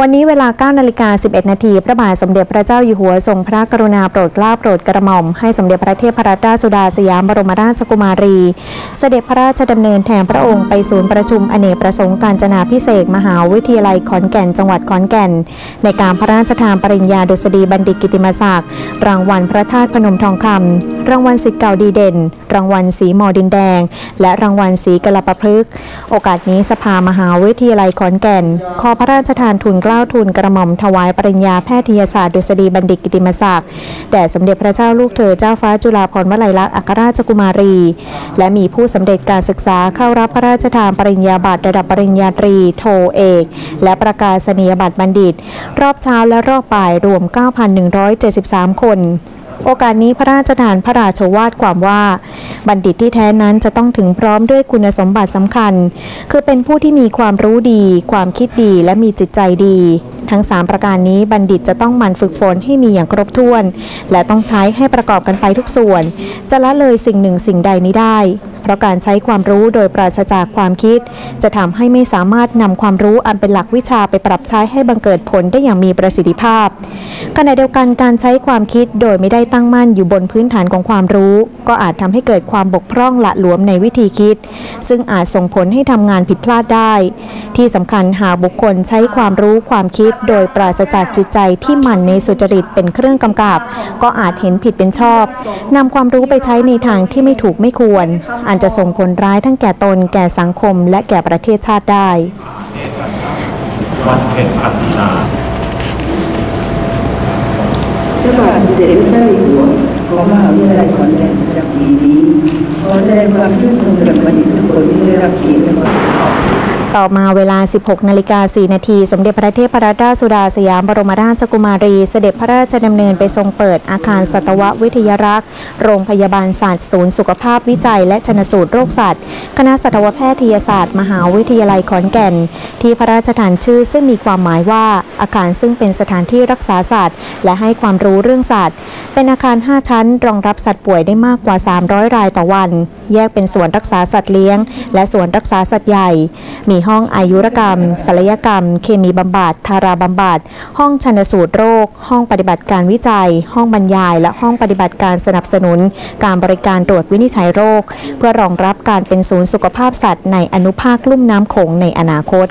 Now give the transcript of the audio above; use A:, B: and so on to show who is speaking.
A: วันนี้เวลา9นาฬิกา11 นาที พระบาทสมเด็จพระเจ้าอยู่หัวทรงพระกรุณาโปรดเกล้าโปรดกระหม่อม ให้สมเด็จพระเทพรัตนราชสุดาสยามบรมราชกุมารี เสด็จพระราชดำเนินแทนพระองค์ไปศูนย์ประชุมอเนกประสงค์การจนาพิเศษมหาวิทยาลัยขอนแก่นจังหวัดขอนแก่น ในการพระราชทานปริญญาดุษฎีบัณฑิตกิติมศักดิ์รางวัลพระธาตุพนมทองคำ รางวัลสิทธิ์เก่าดีเด่น รางวัลสีหมอดินแดง และรางวัลสีกลปพฤกษ์โอกาสนี้สภามหาวิทยาลัยขอนแก่น ขอพระราชทานทุนเกล้าทุนกระหม่อมถวายปริญญาแพทยศาสตร์ดุษฎีบัณฑิตกิติมศักดิ์แด่สมเด็จพระเจ้าลูกเธอเจ้าฟ้าจุฬาภรณ์วลัยลักษณ์อัครราชกุมารี และมีผู้สำเร็จการศึกษาเข้ารับพระราชทานปริญญาบัตรระดับปริญญาตรี โทเอก และประกาศนียบัตรบัณฑิต รอบเช้าและรอบบ่ายรวม 9,173 คน โอกาสนี้พระราชทานพระราชวาทความว่า บัณฑิตที่แท้นั้นจะต้องถึงพร้อมด้วยคุณสมบัติสำคัญ คือเป็นผู้ที่มีความรู้ดี ความคิดดีและมีจิตใจดี ทั้ง 3 ประการนี้บัณฑิตจะต้องหมั่นฝึกฝนให้มีอย่างครบถ้วน และต้องใช้ให้ประกอบกันไปทุกส่วน จะละเลยสิ่งหนึ่งสิ่งใดไม่ได้ เพราะการใช้ความรู้โดยปราศจากความคิด จะทำให้ไม่สามารถนำความรู้อันเป็นหลักวิชาไปปรับใช้ให้บังเกิดผลได้อย่างมีประสิทธิภาพขณะเดียวกันการใช้ความคิดโดยไม่ได้ตั้งมั่นอยู่บนพื้นฐานของความรู้ ก็อาจทำให้เกิดความบกพร่องละหลวมในวิธีคิด ซึ่งอาจส่งผลให้ทำงานผิดพลาดได้ ที่สำคัญหากบุคคลใช้ความรู้ความคิด โดยปราศจากจิตใจที่หมั่นในสุจริตเป็นเครื่องกำกับ ก็อาจเห็นผิดเป็นชอบนำความรู้ไปใช้ในทางที่ไม่ถูกไม่ควร อาจจะส่งผลร้ายทั้งแก่ตน แก่สังคม และแก่ประเทศชาติได้
B: วันเพ็ญพันธีนา
C: พระบาทสมเด็จพระเจ้าอยู่หัวของมหาวิทยาลัยขอนแก่นประจำปีนี้ขอแสดงความชื่นชมแด่บัณฑิตทุกคนที่ได้รับเกียรติและควา
A: ต่อมาเวลา 16 นาฬิกา 4 นาที สมเด็จพระเทพรัตนราชสุดาสยามบรมราชกุมารี เสด็จพระราชดำเนินไปทรงเปิดอาคารสัตววิทยารักษ์ โรงพยาบาลศาสตร์ศูนย์สุขภาพวิจัย และชนสูตรโรคสัตว์ คณะสัตวแพทยศาสตร์ มหาวิทยาลัยขอนแก่น ที่พระราชทานชื่อซึ่งมีความหมายว่าอาคารซึ่งเป็นสถานที่รักษาสัตว์ และให้ความรู้เรื่องสัตว์ เป็นอาคาร 5 ชั้น รองรับสัตว์ป่วยได้มากกว่า 300 รายต่อวัน แยกเป็นส่วนรักษาสัตว์เลี้ยง และส่วนรักษาสัตว์ใหญ่ มีห้องอายุรกรรมศัลยกรรม เคมีบำบัดทาราบำบัดห้องชันสูตรโรค ห้องปฏิบัติการวิจัย ห้องบรรยาย และห้องปฏิบัติการสนับสนุน การบริการตรวจวินิจฉัยโรค เพื่อรองรับการเป็นศูนย์สุขภาพสัตว์ในอนุภาคลุ่มน้ำโขงในอนาคต